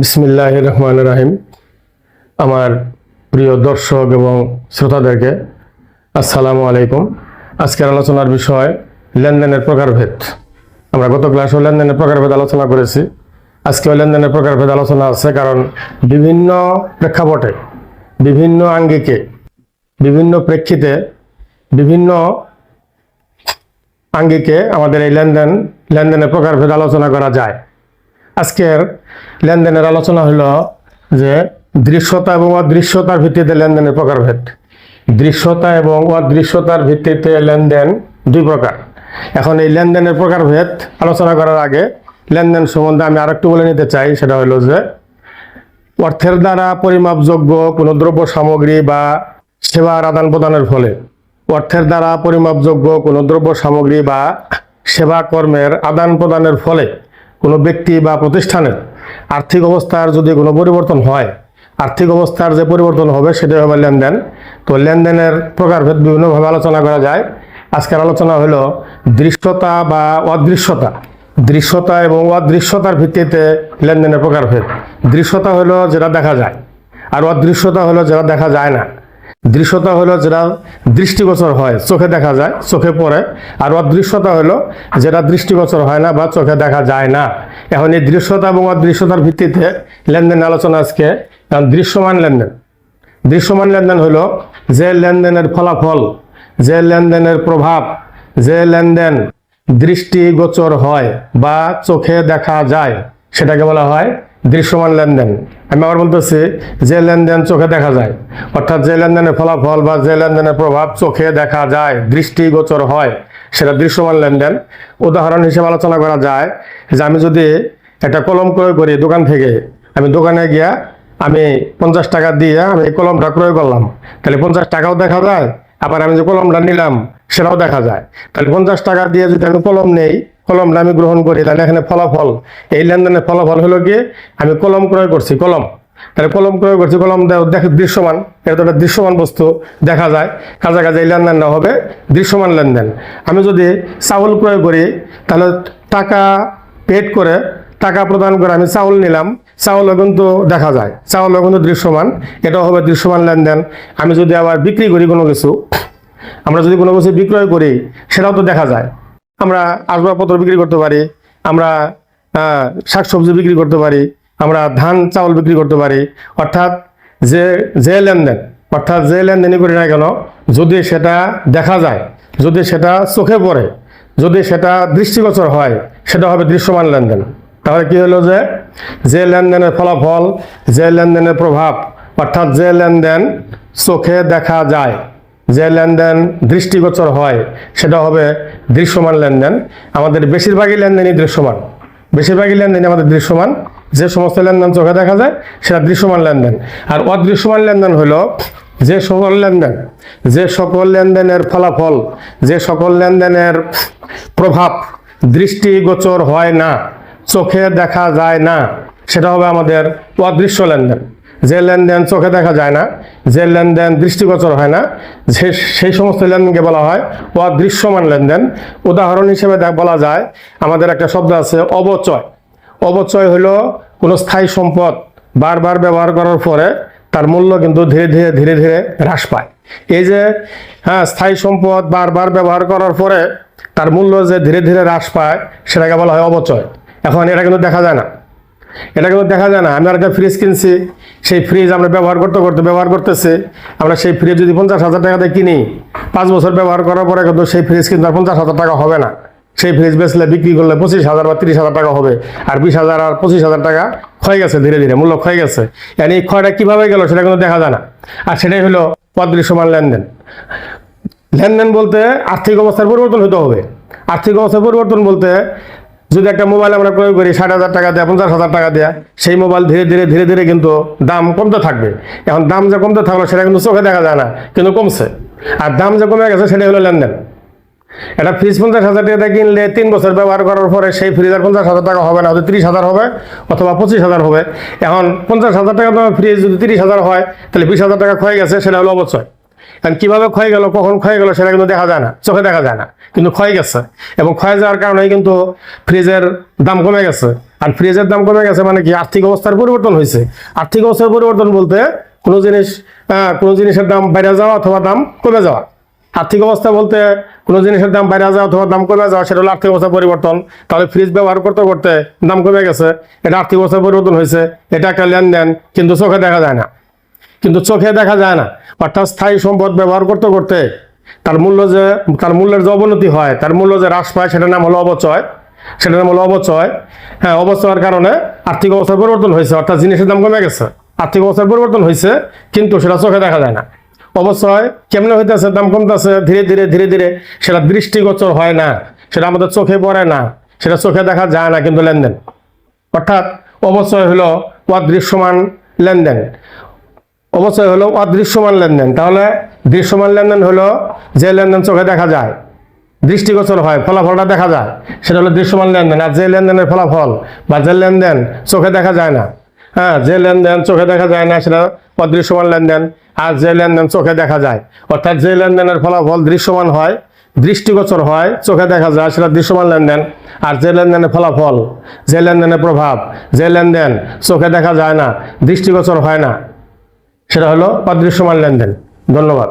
বিসমিল্লাহ রহমান রাহিম আমার প্রিয় দর্শক এবং শ্রোতাদেরকে আসসালামু আলাইকুম। আজকের আলোচনার বিষয় লেনদেনের প্রকারভেদ। আমরা গত ক্লাসেও লেনদেনের প্রকারভেদ আলোচনা করেছি। আজকেও লেনদেনের প্রকারভেদ আলোচনা আছে কারণ বিভিন্ন প্রেক্ষাপটে, বিভিন্ন আঙ্গিকে, বিভিন্ন প্রেক্ষিতে, বিভিন্ন আঙ্গিকে আমাদের এই লেনদেন, লেনদেনের প্রকারভেদ আলোচনা করা যায়। আজকের লেনদেনের আলোচনা হলো যে দৃশ্যতা এবং অদৃশ্যতার ভিত্তিতে লেনদেনের প্রকারভেদ। দৃশ্যতা এবং অদৃশ্যতার ভিত্তিতে লেনদেন দুই প্রকার। এখন এই লেনদেনের প্রকারভেদ আলোচনা করার আগে লেনদেন সম্বন্ধে আমি আরেকটু বলে নিতে চাই, সেটা হলো যে অর্থের দ্বারা পরিমাপযোগ্য কোনো দ্রব্য সামগ্রী বা সেবার আদান প্রদানের ফলে অর্থের দ্বারা পরিমাপযোগ্য কোনো দ্রব্য সামগ্রী বা সেবা কর্মের আদান প্রদানের ফলে কোনো ব্যক্তি বা প্রতিষ্ঠানের আর্থিক অবস্থার যদি কোনো পরিবর্তন হয়, আর্থিক অবস্থার যে পরিবর্তন হবে সেটাই হবে লেনদেন। তো লেনদেনের প্রকারভেদ বিভিন্নভাবে আলোচনা করা যায়। আজকের আলোচনা হলো দৃশ্যতা বা অদৃশ্যতা। দৃশ্যতা এবং অদৃশ্যতার ভিত্তিতে লেনদেনের প্রকারভেদ। দৃশ্যতা হলো যেটা দেখা যায়, আর অদৃশ্যতা হলো যেটা দেখা যায় না। দৃশ্যতা হলো যেটা দৃষ্টিগোচর হয়, চোখে দেখা যায়, চোখে পড়ে। আর অদৃশ্যতা হলো যেটা দৃষ্টিগোচর হয় না বা চোখে দেখা যায় না। এখন এই দৃশ্যতা এবং অদৃশ্যতার ভিত্তিতে লেনদেন আলোচনা আজকে। কারণ দৃশ্যমান লেনদেন। দৃশ্যমান লেনদেন হলো যে লেনদেনের ফলাফল, যে লেনদেনের প্রভাব, যে লেনদেন দৃষ্টিগোচর হয় বা চোখে দেখা যায়, সেটাকে বলা হয় দৃশ্যমান লেনদেন। আমি আবার বলতেছি, যে লেনদেন চোখে দেখা যায়, অর্থাৎ যে লেনদেনের ফলাফল বা যে লেনদেনের প্রভাব চোখে দেখা যায়, দৃষ্টিগোচর হয়, সেটা দৃশ্যমান লেনদেন। উদাহরণ হিসেবে আলোচনা করা যায় যে আমি যদি একটা কলম ক্রয় করি দোকান থেকে, আমি দোকানে গিয়া আমি পঞ্চাশ টাকা দিয়ে আমি এই কলমটা ক্রয় করলাম, তাহলে পঞ্চাশ টাকাও দেখা যায়, আবার আমি যে কলমটা নিলাম, সেটাও দেখা যায়। তাহলে পঞ্চাশ টাকা দিয়ে যদি আমি কলম নেই কলমটা আমি গ্রহণ করি, তাহলে এখানে ফলাফল। এই লেনদেনের ফলাফল হলো কি আমি কলম ক্রয় করছি, কলম। তাহলে কলম ক্রয় করছি, কলম দেখে দৃশ্যমান। এটা তো একটা দৃশ্যমান বস্তু, দেখা যায়। কাছাকাছি এই লেনদেনটা হবে, দৃশ্যমান লেনদেন। আমি যদি চাউল ক্রয় করি, তাহলে টাকা পেড করে, টাকা প্রদান করে আমি চাউল নিলাম। চাউলও কিন্তু দেখা যায়, চাউলও কিন্তু দৃশ্যমান। এটাও হবে দৃশ্যমান লেনদেন। আমি যদি আবার বিক্রি করি কোনো কিছু, আমরা যদি কোনো কিছু বিক্রয় করি, সেটাও তো দেখা যায়। আমরা আসবাবপত্র বিক্রি করতে পারি, আমরা শাকসবজি বিক্রি করতে পারি, আমরা ধান, চাউল বিক্রি করতে পারি। অর্থাৎ যে যে লেনদেন, অর্থাৎ যে লেনদেনই করি না কেন, যদি সেটা দেখা যায়, যদি সেটা চোখে পড়ে, যদি সেটা দৃষ্টিগোচর হয়, সেটা হবে দৃশ্যমান লেনদেন। তাহলে কি হলো যে যে লেনদেনের ফলাফল, যে লেনদেনের প্রভাব, অর্থাৎ যে লেনদেন চোখে দেখা যায় যে লেনদেন দৃষ্টিগোচর হয়, সেটা হবে দৃশ্যমান লেনদেন। আমাদের বেশিরভাগই লেনদেনই দৃশ্যমান। বেশিরভাগই লেনদেনই আমাদের দৃশ্যমান। যে সমস্ত লেনদেন চোখে দেখা যায়, সেটা দৃশ্যমান লেনদেন। আর অদৃশ্যমান লেনদেন হলো যে সকল লেনদেন, যে সকল লেনদেনের ফলাফল, যে সকল লেনদেনের প্রভাব দৃষ্টিগোচর হয় না, চোখে দেখা যায় না, সেটা হবে আমাদের অদৃশ্য লেনদেন। যে লেনদেন চোখে দেখা যায় না, যে লেনদেন দৃষ্টিগোচর হয় না যে সেই সমস্ত লেনদেনকে বলা হয় অদৃশ্যমান লেনদেন। উদাহরণ হিসেবে বলা যায়, আমাদের একটা শব্দ আছে অবচয়। অবচয় হলো কোনো স্থায়ী সম্পদ বারবার ব্যবহার করার পরে তার মূল্য কিন্তু ধীরে ধীরে ধীরে ধীরে হ্রাস পায়। এই যে হ্যাঁ স্থায়ী সম্পদ বারবার ব্যবহার করার পরে তার মূল্য যে ধীরে ধীরে হ্রাস পায়, সেটাকে বলা হয় অবচয়। এখন এটা কিন্তু দেখা যায় না। এটা কিন্তু দেখা যায় না। আমি আর একটা ফ্রিজ কিনছি, সেই ফ্রিজ আমরা ব্যবহার করতে করতে ব্যবহার করতেছি। আমরা সেই ফ্রিজ যদি পঞ্চাশ হাজার টাকাতে কিনি, পাঁচ বছর ব্যবহার করার পরে কিন্তু সেই ফ্রিজ কিন্তু আর পঞ্চাশ হাজার টাকা হবে না। সেই ফ্রিজ বেচলে, বিক্রি করলে পঁচিশ হাজার বা তিরিশ হাজার টাকা হবে। আর বিশ হাজার আর পঁচিশ হাজার টাকা ক্ষয় গেছে ধীরে ধীরে, মূল্য ক্ষয় গেছে। এই ক্ষয়টা কীভাবে গেল সেটা কিন্তু দেখা যায় না। আর সেটাই হলো অদৃশ্যমান লেনদেন। লেনদেন বলতে আর্থিক অবস্থার পরিবর্তন হতে হবে। আর্থিক অবস্থার পরিবর্তন বলতে যদি একটা মোবাইল আমরা ক্রয় করি, ষাট হাজার টাকা দেয়, পঞ্চাশ হাজার টাকা দেয়, সেই মোবাইল ধীরে ধীরে ধীরে ধীরে কিন্তু দাম কমতে থাকবে। এখন দাম যে কমতে থাকল, সেটা কিন্তু চোখে দেখা যায় না, কিন্তু কমছে। আর দাম যে কমে গেছে সেটা হলো লেনদেন। একটা ফ্রিজ পঞ্চাশ হাজার টাকা কিনলে তিন বছর ব্যবহার করার পরে সেই ফ্রিজ আর পঞ্চাশ হাজার টাকা হবে না, হয়তো তিরিশ হাজার হবে অথবা পঁচিশ হাজার হবে। এখন পঞ্চাশ হাজার টাকা তোমার ফ্রিজ যদি তিরিশ হাজার হয়, তাহলে বিশ হাজার টাকা ক্ষয়ে গেছে, সেটা হলো অবচয় কারণ কীভাবে ক্ষয় গেল, কখন ক্ষয় গেল সেটা কিন্তু দেখা যায় না, চোখে দেখা যায় না, কিন্তু ক্ষয় গেছে। এবং ক্ষয় যাওয়ার কারণে কিন্তু ফ্রিজের দাম কমে গেছে। আর ফ্রিজের দাম কমে গেছে মানে কি? আর্থিক অবস্থার পরিবর্তন হয়েছে। আর্থিক অবস্থার পরিবর্তন বলতে কোনো জিনিস কোনো জিনিসের দাম বেড়ে যাওয়া অথবা দাম কমে যাওয়া। আর্থিক অবস্থা বলতে কোনো জিনিসের দাম বাইরে যাওয়া অথবা দাম কমে যাওয়া, সেটা হলো আর্থিক অবস্থা পরিবর্তন। তাহলে ফ্রিজ ব্যবহার করতে করতে দাম কমে গেছে, এটা আর্থিক অবস্থা পরিবর্তন হয়েছে, এটা একটা লেনদেন, কিন্তু চোখে দেখা যায় না। কিন্তু চোখে দেখা যায় না। অর্থাৎ স্থায়ী সম্পদ ব্যবহার করতে করতে তার মূল্য যে, তার মূল্যের যে অবনতি হয়, তার মূল্য যে হ্রাস পায়, সেটার নাম হলো অবচয়। সেটার নাম হলো অবচয়। হ্যাঁ অবচয়ের কারণে আর্থিক অবস্থার পরিবর্তন হয়েছে, অর্থাৎ জিনিসের দাম কমে গেছে। আর্থিক অবস্থার পরিবর্তন হয়েছে, কিন্তু সেটা চোখে দেখা যায় না। অবশ্যই কেমনে হইতেছে? দাম কমতেছে, ধীরে ধীরে ধীরে ধীরে সেটা দৃষ্টিগোচর হয় না, সেটা আমাদের চোখে পড়ে না, সেটা চোখে দেখা যায় না কিন্তু লেনদেন। অর্থাৎ অবশ্যই হলো অদৃশ্যমান লেনদেন। অবশ্যই হলো অদৃশ্যমান লেনদেন। তাহলে দৃশ্যমান লেনদেন হলো যে লেনদেন চোখে দেখা যায়, দৃষ্টিগোচর হয়, ফলাফলটা দেখা যায়, সেটা হলো দৃশ্যমান লেনদেন। আর যে লেনদেনের ফলাফল বা যে লেনদেন চোখে দেখা যায় না হ্যাঁ যে লেনদেন চোখে দেখা যায় না, সেটা অদৃশ্যমান লেনদেন। আর যে লেনদেন চোখে দেখা যায়, অর্থাৎ যে লেনদেনের ফলাফল দৃশ্যমান হয়, দৃষ্টিগোচর হয়, চোখে দেখা যায়, সেটা দৃশ্যমান লেনদেন। আর যে লেনদেনের ফলাফল, যে লেনদেনের প্রভাব, যে লেনদেন চোখে দেখা যায় না, দৃষ্টিগোচর হয় না সেটা হলো অদৃশ্যমান লেনদেন। ধন্যবাদ।